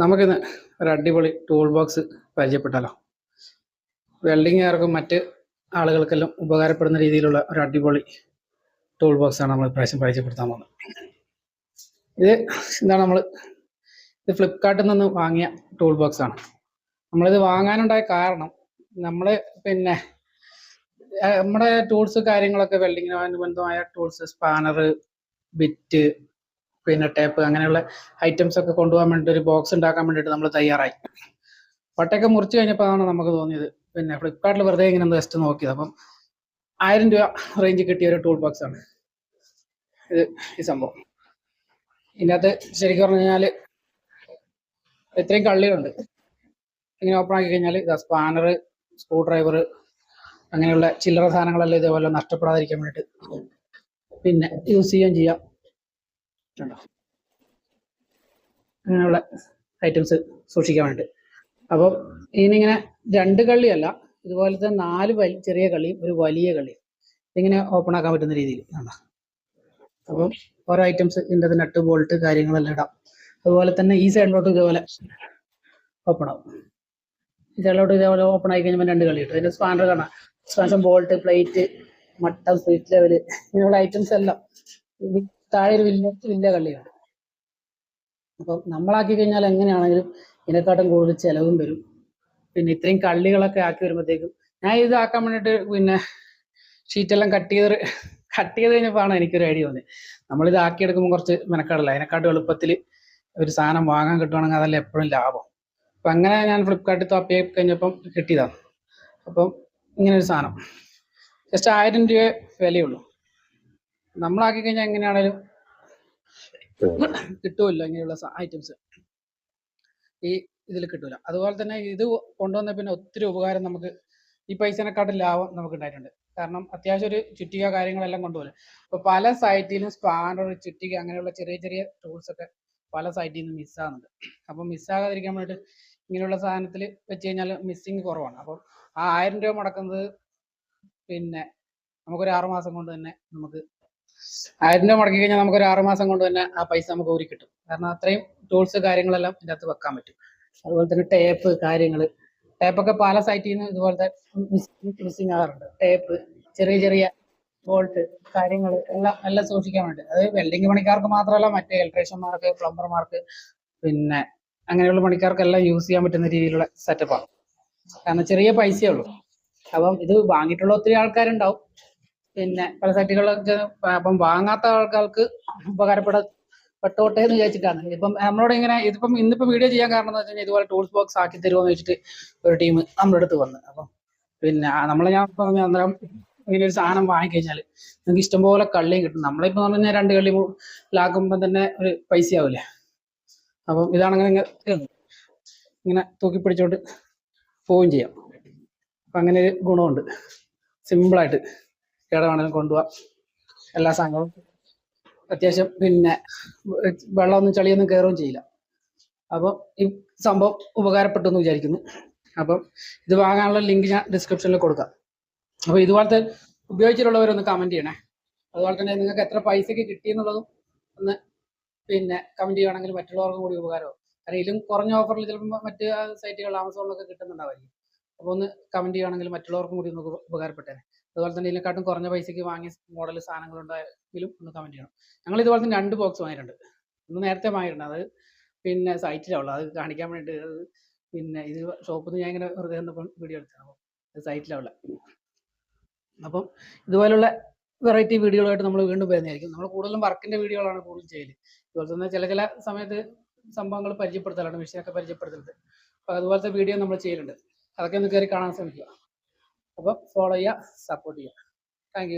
നമുക്കിന്ന് ഒരു അടിപൊളി ടൂൾ ബോക്സ് പരിചയപ്പെട്ടാലോ. വെൽഡിങ്ങുകാർക്കും മറ്റ് ആളുകൾക്കെല്ലാം ഉപകാരപ്പെടുന്ന രീതിയിലുള്ള ഒരു അടിപൊളി ടൂൾ ബോക്സ് ആണ് നമ്മൾ ഇപ്രാവശ്യം പരിചയപ്പെടുത്താൻ പോകുന്നത്. ഇത് എന്താണ് നമ്മൾ ഇത് ഫ്ലിപ്കാർട്ടിൽ നിന്ന് വാങ്ങിയ ടൂൾ ബോക്സ് ആണ്. നമ്മളിത് വാങ്ങാനുണ്ടായ കാരണം നമ്മൾ പിന്നെ നമ്മുടെ ടൂൾസ് കാര്യങ്ങളൊക്കെ വെൽഡിങ്ങിന് അനുബന്ധമായ ടൂൾസ് സ്പാനർ ബിറ്റ് പിന്നെ ടേപ്പ് അങ്ങനെയുള്ള ഐറ്റംസ് ഒക്കെ കൊണ്ടുപോകാൻ വേണ്ടി ഒരു ബോക്സ് ഉണ്ടാക്കാൻ വേണ്ടിയിട്ട് നമ്മൾ തയ്യാറായി. പട്ടയൊക്കെ മുറിച്ച് കഴിഞ്ഞപ്പോഴാണ് നമുക്ക് തോന്നിയത്. പിന്നെ ഫ്ലിപ്കാർട്ടിൽ വെറുതെ ഇങ്ങനെ ജസ്റ്റ് നോക്കിയത്. അപ്പം ആയിരം രൂപ റേഞ്ച് കിട്ടിയ ഒരു ടൂൾ ബോക്സ് ആണ്. ഇത് ഈ സംഭവം. ഇതിനകത്ത് ശരിക്കും പറഞ്ഞു കഴിഞ്ഞാൽ ഇത്രയും കള്ളികളുണ്ട്. ഇങ്ങനെ ഓപ്പൺ ആക്കി കഴിഞ്ഞാൽ ഇതാ സ്പാനർ സ്ക്രൂ ഡ്രൈവർ അങ്ങനെയുള്ള ചില്ലറ സാധനങ്ങളെല്ലാം ഇതേപോലെ നഷ്ടപ്പെടാതിരിക്കാൻ വേണ്ടിയിട്ട് പിന്നെ യൂസ് ചെയ്യുകയും ചെയ്യാം. കണ്ടോ അങ്ങനെയുള്ള ഐറ്റംസ് സൂക്ഷിക്കാൻ വേണ്ടി അപ്പം ഇതിനിങ്ങനെ രണ്ട് കള്ളിയല്ല ഇതുപോലത്തെ നാല് വലി ചെറിയ കളിയും ഒരു വലിയ കളിയും ഇതിങ്ങനെ ഓപ്പൺ ആക്കാൻ പറ്റുന്ന രീതിയിൽ കണ്ടോ? അപ്പം ഓരോ ഐറ്റംസ് ഇതിന്റെ നട്ട് ബോൾട്ട് കാര്യങ്ങളെല്ലാം ഇടാം. അതുപോലെ തന്നെ ഈ സൈഡിലോട്ട് ഇതേപോലെ ഓപ്പൺ ആവും. ഈ സൈഡിലോട്ട് ഇതേപോലെ ഓപ്പൺ ആയി കഴിഞ്ഞാൽ രണ്ട് കളി കിട്ടും അതിന്റെ സ്പാനർ കാണാം. സ്പാൻഷൻ ബോൾട്ട് പ്ലേറ്റ് മട്ട സ്വീറ്റ് ലെവൽ ഇങ്ങനെയുള്ള ഐറ്റംസ് എല്ലാം. താഴെ ഒരു വലിയ വലിയ കള്ളിയാണ് അപ്പം നമ്മളാക്കി കഴിഞ്ഞാൽ എങ്ങനെയാണെങ്കിലും ഇതിനെക്കാട്ടും കൂടുതൽ ചിലവും വരും. പിന്നെ ഇത്രയും കള്ളികളൊക്കെ ആക്കി വരുമ്പോഴത്തേക്കും ഞാൻ ഇത് ആക്കാൻ വേണ്ടിയിട്ട് പിന്നെ ഷീറ്റെല്ലാം കട്ട് ചെയ്ത് കട്ട് ചെയ്ത് കഴിഞ്ഞപ്പോഴാണ് എനിക്കൊരു ഐഡിയ തോന്നിയത് നമ്മളിത് ആക്കിയെടുക്കുമ്പോൾ കുറച്ച് മെനക്കാടില്ല? അതിനെക്കാട്ടും എളുപ്പത്തിൽ ഒരു സാധനം വാങ്ങാൻ കിട്ടുവാണെങ്കിൽ അതല്ല എപ്പോഴും ലാഭം. അപ്പം അങ്ങനെ ഞാൻ ഫ്ലിപ്കാർട്ടിൽ തപ്പി കഴിഞ്ഞപ്പം കിട്ടിയതാണ്. അപ്പം ഇങ്ങനെ ഒരു സാധനം. ജസ്റ്റ് ആയിരം രൂപ വിലയുള്ളൂ. നമ്മളാക്കി കഴിഞ്ഞാൽ എങ്ങനെയാണേലും കിട്ടുമല്ലോ ഇങ്ങനെയുള്ള ഐറ്റംസ് ഈ ഇതിൽ കിട്ടൂല. അതുപോലെ തന്നെ ഇത് കൊണ്ടുവന്ന പിന്നെ ഒത്തിരി ഉപകാരം നമുക്ക് ഈ പൈസനെക്കാട്ടും ലാഭം നമുക്ക് ഉണ്ടായിട്ടുണ്ട് കാരണം അത്യാവശ്യം ഒരു ചുറ്റിക കാര്യങ്ങളെല്ലാം കൊണ്ടുപോലും അപ്പൊ പല സൈറ്റിലും സ്പാനർ ചുറ്റിക അങ്ങനെയുള്ള ചെറിയ ചെറിയ ടൂൾസ് ഒക്കെ പല സൈറ്റിൽ നിന്ന് മിസ്സാകുന്നുണ്ട് അപ്പൊ മിസ്സാകാതിരിക്കാൻ വേണ്ടിയിട്ട് ഇങ്ങനെയുള്ള സാധനത്തിൽ വെച്ച് കഴിഞ്ഞാൽ മിസ്സിങ് കുറവാണ്. അപ്പം ആ ആയിരം രൂപ മുടക്കുന്നത് പിന്നെ നമുക്കൊരു ആറുമാസം കൊണ്ട് തന്നെ നമുക്ക് ആയിരം രൂപ മുടക്കി കഴിഞ്ഞാൽ നമുക്കൊരു ആറ് മാസം കൊണ്ട് തന്നെ ആ പൈസ നമുക്ക് ഊരി കിട്ടും. കാരണം അത്രയും ടൂൾസ് കാര്യങ്ങളെല്ലാം ഇതിന്റെ അകത്ത് വെക്കാൻ പറ്റും. അതുപോലെ തന്നെ ടേപ്പ് കാര്യങ്ങൾ ടേപ്പൊക്കെ പല സൈറ്റിൽ നിന്ന് ഇതുപോലത്തെ മിസ്സിങ് ആകാറുണ്ട്. ടേപ്പ് ചെറിയ ചെറിയ ബോൾട്ട് കാര്യങ്ങൾ എല്ലാം എല്ലാം സൂക്ഷിക്കാൻ വേണ്ടി. അത് വെൽഡിങ് പണിക്കാർക്ക് മാത്രമല്ല മറ്റേ ഇലക്ട്രീഷ്യന്മാർക്ക് പ്ലംബർമാർക്ക് പിന്നെ അങ്ങനെയുള്ള പണിക്കാർക്കെല്ലാം യൂസ് ചെയ്യാൻ പറ്റുന്ന രീതിയിലുള്ള സെറ്റപ്പാണ് കാരണം ചെറിയ പൈസയേ ഉള്ളൂ. അപ്പം ഇത് വാങ്ങിയിട്ടുള്ള ഒത്തിരി ആൾക്കാരുണ്ടാവും. പിന്നെ പല സൈറ്റുകളൊക്കെ അപ്പം വാങ്ങാത്ത ആൾക്കാർക്ക് ഉപകാരപ്പെട പെട്ടോട്ടെ എന്ന് വിചാരിച്ചിട്ടാണ്. ഇപ്പം നമ്മളോട് ഇങ്ങനെ ഇതിപ്പം ഇന്നിപ്പം വീഡിയോ ചെയ്യാൻ കാരണം എന്ന് വെച്ചാൽ ഇതുപോലെ ടൂൾസ് ബോക്സ് ആക്കി തരുമോ എന്ന് വെച്ചിട്ട് ഒരു ടീം നമ്മുടെ അടുത്ത് വന്ന്. അപ്പം പിന്നെ നമ്മൾ ഞാൻ പറഞ്ഞു അന്നേരം ഇങ്ങനെ ഒരു സാധനം വാങ്ങിക്കഴിഞ്ഞാൽ നിങ്ങൾക്ക് ഇഷ്ടംപോലെ കള്ളിയും കിട്ടും. നമ്മളിപ്പോൾ പറഞ്ഞു കഴിഞ്ഞാൽ രണ്ട് കള്ളി ലാക്കുമ്പോൾ തന്നെ ഒരു പൈസ ആവില്ലേ അപ്പം ഇതാണെങ്കിൽ ഇങ്ങനെ ഇങ്ങനെ തൂക്കി പിടിച്ചോണ്ട് പോവുകയും ചെയ്യാം. അപ്പം അങ്ങനെ ഒരു ഗുണമുണ്ട് സിമ്പിളായിട്ട്. എവിടെ വേണമെങ്കിലും കൊണ്ടുപോവാം. എല്ലാ സാധനങ്ങളും അത്യാവശ്യം പിന്നെ വെള്ളമൊന്നും ചളിയൊന്നും കയറുകയും ചെയ്യില്ല. അപ്പം ഈ സംഭവം ഉപകാരപ്പെട്ടു എന്ന് വിചാരിക്കുന്നു. അപ്പം ഇത് വാങ്ങാനുള്ള ലിങ്ക് ഞാൻ ഡിസ്ക്രിപ്ഷനിൽ കൊടുക്കാം. അപ്പോൾ ഇതുപോലത്തെ ഉപയോഗിച്ചിട്ടുള്ളവരൊന്ന് കമന്റ് ചെയ്യണേ. അതുപോലെ തന്നെ നിങ്ങൾക്ക് എത്ര പൈസക്ക് കിട്ടി എന്നുള്ളതും ഒന്ന് പിന്നെ കമന്റ് ചെയ്യുകയാണെങ്കിൽ മറ്റുള്ളവർക്കും കൂടി ഉപകാരമാകും കാരണം ഇതിലും കുറഞ്ഞ ഓഫറിൽ ചിലപ്പോൾ മറ്റ് സൈറ്റുകൾ ആമസോണിലൊക്കെ കിട്ടുന്നുണ്ടാവായിരിക്കും. അപ്പോൾ ഒന്ന് കമന്റ് ചെയ്യുകയാണെങ്കിൽ മറ്റുള്ളവർക്കും കൂടി ഒന്ന് ഉപ- ഉപകാരപ്പെട്ടേനെ. അതുപോലെ തന്നെ ഇതിനെക്കാട്ടും കുറഞ്ഞ പൈസയ്ക്ക് വാങ്ങിയ മോഡൽ സാധനങ്ങൾ ഒന്ന് കമന്റ് ചെയ്യണം. ഞങ്ങൾ ഇതുപോലെ തന്നെ രണ്ട് ബോക്സ് വാങ്ങിയിട്ടുണ്ട്. ഒന്ന് നേരത്തെ വാങ്ങിയിട്ടുണ്ട്. അത് പിന്നെ സൈറ്റിലാണ് അത് കാണിക്കാൻ വേണ്ടിയിട്ട് അത് പിന്നെ ഇത് ഷോപ്പിൽ നിന്ന് ഞാൻ ഇങ്ങനെ വെറുതെ വീഡിയോ എടുത്തതാണ്. അത് സൈറ്റിലാണ് അപ്പം ഇതുപോലുള്ള വെറൈറ്റി വീഡിയോകളായിട്ട് നമ്മൾ വീണ്ടും വരുന്നതായിരിക്കും. നമ്മൾ കൂടുതലും വർക്കിന്റെ വീഡിയോകളാണ് കൂടുതൽ ചെയ്യൽ. അതുപോലെ തന്നെ ചില ചില സമയത്ത് സംഭവങ്ങൾ പരിചയപ്പെടുത്തലാണ് വിഷയമൊക്കെ പരിചയപ്പെടുത്തുന്നത് അപ്പോൾ അതുപോലത്തെ വീഡിയോ നമ്മൾ ചെയ്യലുണ്ട്. അതൊക്കെ ഒന്ന് കയറി കാണാൻ ശ്രമിക്കുക. അപ്പോൾ ഫോളോ ചെയ്യുക സപ്പോർട്ട് ചെയ്യുക. താങ്ക്